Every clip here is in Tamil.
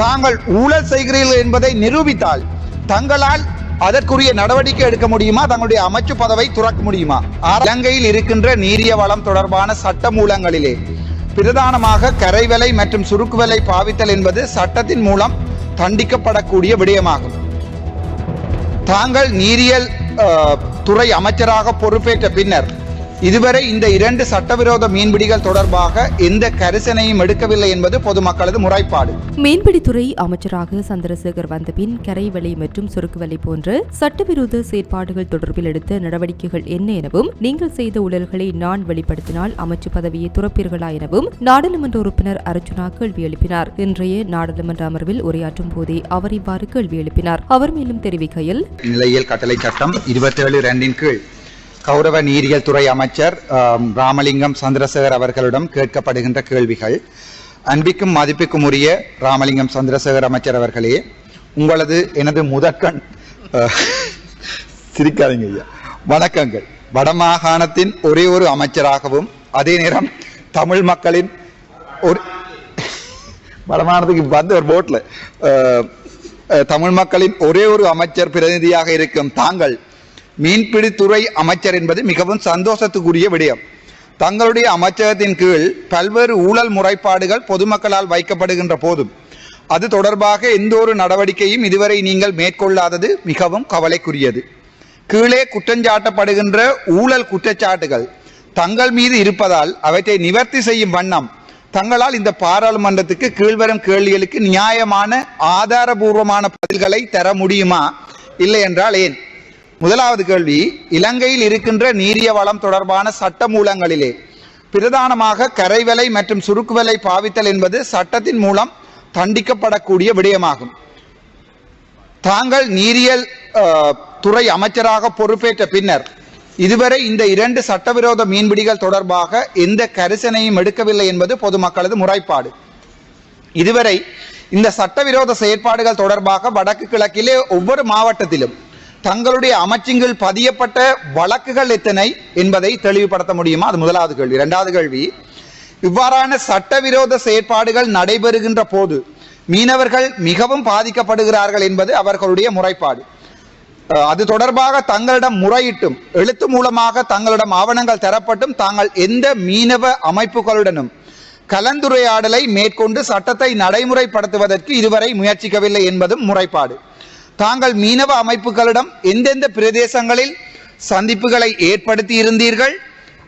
தாங்கள் ஊழல் செய்கிறீர்கள் என்பதை நிரூபித்தால் தங்களால் அதற்குரிய நடவடிக்கை எடுக்க முடியுமா? தங்களுடைய அமைச்சு பதவை துறக்க முடியுமா? இலங்கையில் இருக்கின்ற நீரிய வளம் தொடர்பான சட்ட மூலங்களிலே பிரதானமாக கரைவலை மற்றும் சுருக்குவலை பாவித்தல் என்பது சட்டத்தின் மூலம் தண்டிக்கப்படக்கூடிய விடயமாகும். தாங்கள் நீரியல் துறை அமைச்சராக பொறுப்பேற்ற பின்னர் இதுவரை இந்த இரண்டு சட்டவிரோத மீன்பிடிகள் தொடர்பாக எந்த கரிசனையும் எடுக்கவில்லை என்பது பொதுமக்களது முறைப்பாடு. மீன்பிடித்துறை அமைச்சராக சந்திரசேகர் வந்தபின் கரைவலை மற்றும் சுருக்குவலை போன்ற சட்டவிரோத செயற்பாடுகள் தொடர்பில் எடுத்த நடவடிக்கைகள் என்ன எனவும் நீங்கள் செய்த ஊழல்களை நான் வெளிப்படுத்தினால் அமைச்சு பதவியை துறப்பீர்களா எனவும் நாடாளுமன்ற உறுப்பினர் அர்ஜுனா கேள்வி எழுப்பினார். இன்றைய நாடாளுமன்ற அமர்வில் உரையாற்றும் போதே அவர் இவ்வாறு கேள்வி எழுப்பினார். அவர் மேலும் தெரிவிக்கையில் நிலையியல் கட்டளை சட்டம் இருபத்தேழு ரெண்டின் கீழ் கௌரவ நீரியல் துறை அமைச்சர் ராமலிங்கம் சந்திரசேகர் அவர்களிடம் கேட்கப்படுகின்ற கேள்விகள். அன்பிக்கும் மதிப்புக்கும் உரிய ராமலிங்கம் சந்திரசேகர் அமைச்சர் அவர்களே உங்களது எனது முதற்கண் சிரிக்காதீங்க ஐயா. வணக்கங்கள். வடமாகாணத்தின் ஒரே ஒரு அமைச்சராகவும் அதே நேரம் தமிழ் மக்களின் ஒரு வடமாகாணத்துக்கு வந்து ஒரு போட்டில் தமிழ் மக்களின் ஒரே ஒரு அமைச்சர் பிரதிநிதியாக இருக்கும் தாங்கள் மீன்பிடித்துறை அமைச்சர் என்பது மிகவும் சந்தோஷத்துக்குரிய விடயம். தங்களுடைய அமைச்சகத்தின் கீழ் பல்வேறு ஊழல் முறைப்பாடுகள் பொதுமக்களால் வைக்கப்படுகின்ற போதும் அது தொடர்பாக எந்த ஒரு நடவடிக்கையும் இதுவரை நீங்கள் மேற்கொள்ளாதது மிகவும் கவலைக்குரியது. கீழே குற்றஞ்சாட்டப்படுகின்ற ஊழல் குற்றச்சாட்டுகள் தங்கள் மீது இருப்பதால் அவற்றை நிவர்த்தி செய்யும் வண்ணம் தங்களால் இந்த பாராளுமன்றத்துக்கு கீழ்வரும் கேள்விகளுக்கு நியாயமான ஆதாரபூர்வமான பதில்களை தர முடியுமா? இல்லை என்றால் ஏன்? முதலாவது கேள்வி இலங்கையில் இருக்கின்ற நீரிய வளம் தொடர்பான சட்ட மூலங்களிலே பிரதானமாக கரைவலை மற்றும் சுருக்குவலை பாவித்தல் என்பது சட்டத்தின் மூலம் தண்டிக்கப்படக்கூடிய விடயமாகும். தாங்கள் நீரியல் துறை அமைச்சராக பொறுப்பேற்ற பின்னர் இதுவரை இந்த இரண்டு சட்டவிரோத மீன்பிடிகள் தொடர்பாக எந்த கரிசனையும் எடுக்கவில்லை என்பது பொதுமக்களது முறைப்பாடு. இதுவரை இந்த சட்டவிரோத செயற்பாடுகள் தொடர்பாக வடக்கு கிழக்கிலே ஒவ்வொரு மாவட்டத்திலும் தங்களுடைய அமைச்சின்கள் பதியப்பட்ட வழக்குகள் எத்தனை என்பதை தெளிவுபடுத்த முடியுமா? அது முதலாவது கேள்வி. இரண்டாவது கேள்வி இவ்வாறான சட்டவிரோத செயற்பாடுகள் நடைபெறுகின்ற போது மீனவர்கள் மிகவும் பாதிக்கப்படுகிறார்கள் என்பது அவர்களுடைய முறைப்பாடு. அது தொடர்பாக தங்களிடம் முறையிட்டும் எழுத்து மூலமாக தங்களிடம் ஆவணங்கள் தரப்பட்டும் தாங்கள் எந்த மீனவ அமைப்புகளுடனும் கலந்துரையாடலை மேற்கொண்டு சட்டத்தை நடைமுறைப்படுத்துவதற்கு இதுவரை முயற்சிக்கவில்லை என்பதும் முறைப்பாடு. தாங்கள் மீனவ அமைப்புகளிடம் எந்தெந்த பிரதேசங்களில் சந்திப்புகளை ஏற்படுத்தி இருந்தீர்கள்?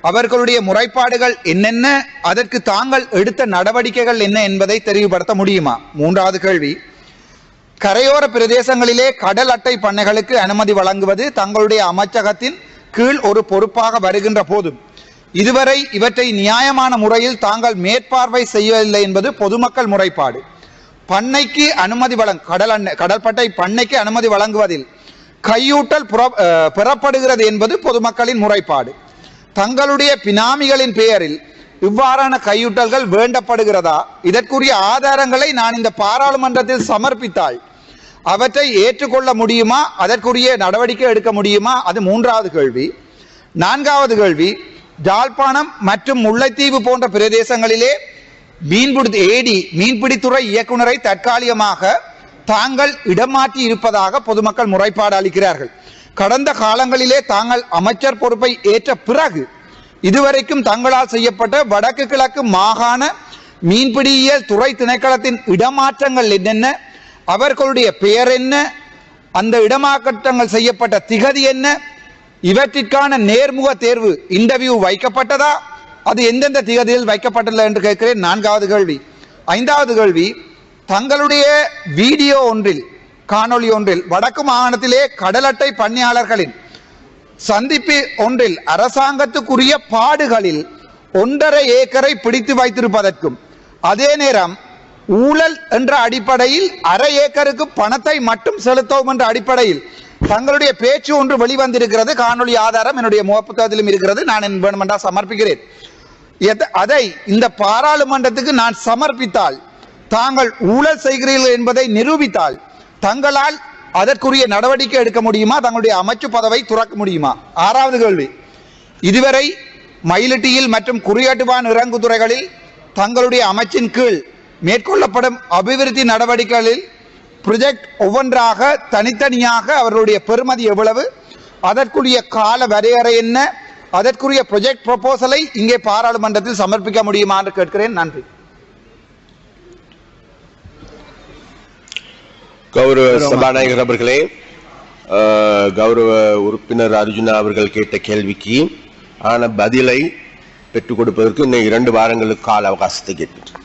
அவர்களுடைய முறைப்பாடுகள் என்னென்ன? அதற்கு தாங்கள் எடுத்த நடவடிக்கைகள் என்ன என்பதை தெரிவுபடுத்த முடியுமா? மூன்றாவது கேள்வி. கரையோர பிரதேசங்களிலே கடல் அட்டை பண்ணைகளுக்கு அனுமதி வழங்குவது தங்களுடைய அமைச்சகத்தின் கீழ் ஒரு பொறுப்பாக வருகின்ற போதும். இதுவரை இவற்றை நியாயமான முறையில் தாங்கள் மேற்பார்வை செய்யவில்லை என்பது பொதுமக்கள் முறைப்பாடு. பண்ணைக்கு அனுமதி வழங்க கடல் கடற்பட்டை பண்ணைக்கு அனுமதி வழங்குவதில் கையூட்டல் புற- பெறப்படுகிறது என்பது பொதுமக்களின் முறைப்பாடு. தங்களுடைய பினாமிகளின் பெயரில் இவ்வாறான கையூட்டல்கள் வேண்டப்படுகிறதா? இதற்குரிய ஆதாரங்களை நான் இந்த பாராளுமன்றத்தில் சமர்ப்பித்தால் அவற்றை ஏற்றுக்கொள்ள முடியுமா? அதற்குரிய நடவடிக்கை எடுக்க முடியுமா? அது மூன்றாவது கேள்வி. நான்காவது கேள்வி ஜாழ்ப்பாணம் மற்றும் முல்லைத்தீவு போன்ற பிரதேசங்களிலே மீன்பிடி ஏடி மீன்பிடித்துறை இயக்குனரை தற்காலிகமாக தாங்கள் இடமாற்றி இருப்பதாக பொதுமக்கள் முறைப்பாடு அளிக்கிறார்கள். கடந்த காலங்களிலே தாங்கள் அமைச்சர் பொறுப்பை ஏற்ற பிறகு இதுவரைக்கும் தங்களால் செய்யப்பட்ட வடக்கு கிழக்கு மாகாண மீன்பிடியியல் துறை திணைக்களத்தின் இடமாற்றங்கள் என்னென்ன அவர்களுடைய பெயர் என்ன அந்த இடமாற்றங்கள் செய்யப்பட்ட திகதி என்ன இவற்றிற்கான நேர்முக தேர்வு இன்டர்வியூ வைக்கப்பட்டதா அது எந்தெந்த திகதியில் வைக்கப்பட்டுள்ள என்று கேட்கிறேன். நான்காவது கேள்வி. ஐந்தாவது கேள்வி தங்களுடைய வீடியோ ஒன்றில் காணொளி ஒன்றில் வடக்கு மாகாணத்திலே கடல் அட்டை பணியாளர்களின் சந்திப்பு ஒன்றில் அரசாங்கத்துக்குரிய பாடுகளில் ஒன்றரை ஏக்கரை பிடித்து வைத்திருப்பதற்கும் அதே நேரம் ஊழல் என்ற அடிப்படையில் அரை ஏக்கருக்கு பணத்தை மட்டும் செலுத்தவும் என்ற அடிப்படையில் தங்களுடைய பேச்சு ஒன்று வெளிவந்திருக்கிறது காணொலி ஆதாரம் என்னுடைய முகப்புத்தகத்திலும் இருக்கிறது. நான் என் வேணுமென்றா சமர்ப்பிக்கிறேன். அதை இந்த பாராளுமன்றத்துக்கு நான் சமர்ப்பித்தால் தாங்கள் ஊழல் செய்கிறீர்கள் என்பதை நிரூபித்தால் தங்களால் அதற்குரிய நடவடிக்கை எடுக்க முடியுமா? தங்களுடைய அமைச்சு பதவை துறக்க முடியுமா? ஆறாவது கேள்வி. இதுவரை மயிலிட்டியில் மற்றும் குறியாட்டுவான் இறங்குதுறைகளில் தங்களுடைய அமைச்சின் கீழ் மேற்கொள்ளப்படும் அபிவிருத்தி நடவடிக்கைகளில் ப்ரொஜெக்ட் ஒவ்வொன்றாக தனித்தனியாக அவர்களுடைய பெறுமதி எவ்வளவு? அதற்குரிய கால வரையறை என்ன? அதற்குரிய ப்ரொஜெக்ட் ப்ரொபோசலை இங்கே பாராளுமன்றத்தில் சமர்ப்பிக்க முடியுமா என்று கேட்கிறேன். நன்றி. கௌரவ சபாநாயகர் அவர்களே கௌரவ உறுப்பினர் அர்ஜுனா அவர்கள் கேட்ட கேள்விக்கு ஆன பதிலை பெற்றுக் கொடுப்பதற்கு இன்னும் இரண்டு வாரங்களுக்கு கால அவகாசத்தை கேட்கின்றேன்.